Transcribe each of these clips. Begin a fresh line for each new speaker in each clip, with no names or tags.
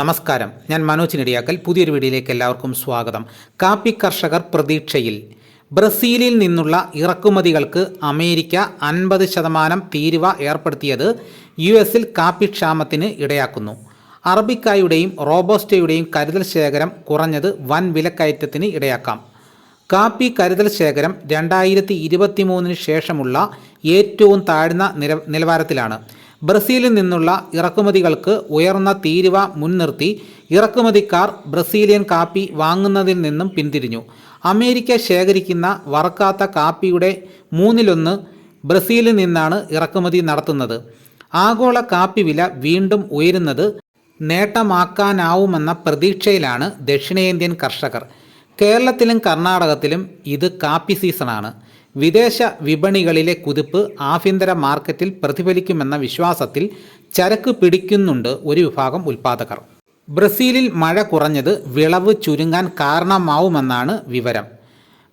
നമസ്കാരം. ഞാൻ മനോജ് നെടിയാക്കൽ. പുതിയൊരു വീഡിയോയിലേക്ക് എല്ലാവർക്കും സ്വാഗതം. കാപ്പി കർഷകർ പ്രതീക്ഷയിൽ. ബ്രസീലിൽ നിന്നുള്ള ഇറക്കുമതികൾക്ക് അമേരിക്ക അൻപത് ശതമാനം തീരുവ ഏർപ്പെടുത്തിയത് യു എസിൽ കാപ്പി ക്ഷാമത്തിന് ഇടയാക്കുന്നു. അറബിക്കായുടെയും റോബോസ്റ്റയുടെയും കരുതൽ ശേഖരം കുറഞ്ഞത് വൻ വിലക്കയറ്റത്തിന് ഇടയാക്കാം. കാപ്പി കരുതൽ ശേഖരം രണ്ടായിരത്തി ഇരുപത്തി മൂന്നിന് ശേഷമുള്ള ഏറ്റവും താഴ്ന്ന നില നിലവാരത്തിലാണ്. ബ്രസീലിൽ നിന്നുള്ള ഇറക്കുമതികൾക്ക് ഉയർന്ന തീരുവ മുൻനിർത്തി ഇറക്കുമതിക്കാർ ബ്രസീലിയൻ കാപ്പി വാങ്ങുന്നതിൽ നിന്നും പിന്തിരിഞ്ഞു. അമേരിക്ക ശേഖരിക്കുന്ന വറക്കാത്ത കാപ്പിയുടെ മൂന്നിലൊന്ന് ബ്രസീലിൽ നിന്നാണ് ഇറക്കുമതി നടത്തുന്നത്. ആഗോള കാപ്പി വില വീണ്ടും ഉയരുന്നത് നേട്ടമാക്കാനാവുമെന്ന പ്രതീക്ഷയിലാണ് ദക്ഷിണേന്ത്യൻ കർഷകർ. കേരളത്തിലും കർണാടകത്തിലും ഇത് കാപ്പി സീസണാണ്. വിദേശ വിപണികളിലെ കുതിപ്പ് ആഭ്യന്തര മാർക്കറ്റിൽ പ്രതിഫലിക്കുമെന്ന വിശ്വാസത്തിൽ ചരക്ക് പിടിക്കുന്നുണ്ട് ഒരു വിഭാഗം ഉൽപ്പാദകർ. ബ്രസീലിൽ മഴ കുറഞ്ഞത് വിളവ് ചുരുങ്ങാൻ കാരണമാവുമെന്നാണ് വിവരം.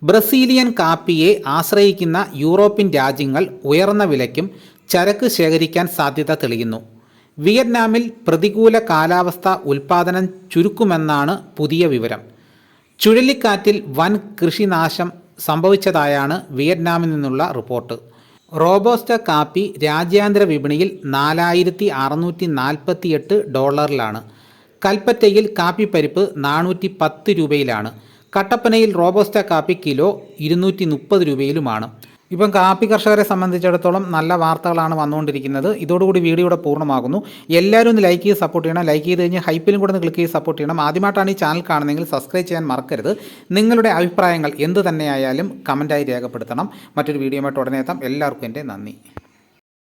ബ്രസീലിയൻ കാപ്പിയെ ആശ്രയിക്കുന്ന യൂറോപ്യൻ രാജ്യങ്ങൾ ഉയർന്ന വിലയ്ക്കും ചരക്ക് ശേഖരിക്കാൻ സാധ്യത തെളിയുന്നു. വിയറ്റ്നാമിൽ പ്രതികൂല കാലാവസ്ഥ ഉൽപ്പാദനം ചുരുക്കുമെന്നാണ് പുതിയ വിവരം. ചുഴലിക്കാറ്റിൽ വൻ കൃഷിനാശം സംഭവിച്ചതായാണ് വിയറ്റ്നാമിൽ നിന്നുള്ള റിപ്പോർട്ട്. റോബോസ്റ്റ കാപ്പി രാജ്യാന്തര വിപണിയിൽ നാലായിരത്തി അറുന്നൂറ്റി നാൽപ്പത്തി എട്ട് ഡോളറിലാണ്. കൽപ്പറ്റയിൽ കാപ്പി പരിപ്പ് നാനൂറ്റി പത്ത് രൂപയിലാണ്. കട്ടപ്പനയിൽ റോബോസ്റ്റ കാപ്പി കിലോ ഇരുന്നൂറ്റി മുപ്പത് രൂപയിലുമാണ്. ഇപ്പം കാപ്പി കർഷകരെ സംബന്ധിച്ചിടത്തോളം നല്ല വാർത്തകളാണ് വന്നുകൊണ്ടിരിക്കുന്നത്. ഇതോടുകൂടി വീഡിയോ ഇവിടെ പൂർണമാകുന്നു. എല്ലാവരും ഒന്ന് ലൈക്ക് ചെയ്ത് സപ്പോർട്ട് ചെയ്യണം. ലൈക്ക് ചെയ്ത് കഴിഞ്ഞ് ഹൈപ്പിലും കൂടെ ഒന്ന് ക്ലിക്ക് ചെയ്ത് സപ്പോർട്ട് ചെയ്യണം. ആദ്യമായിട്ടാണ് ഈ ചാനൽ കാണുന്നതെങ്കിൽ സബ്സ്ക്രൈബ് ചെയ്യാൻ മറക്കരുത്. നിങ്ങളുടെ അഭിപ്രായങ്ങൾ എന്ത് തന്നെയായാലും കമന്റായി രേഖപ്പെടുത്തണം. മറ്റൊരു വീഡിയോയുമായിട്ട് ഉടനെ എത്താം. എല്ലാവർക്കും എന്റെ നന്ദി.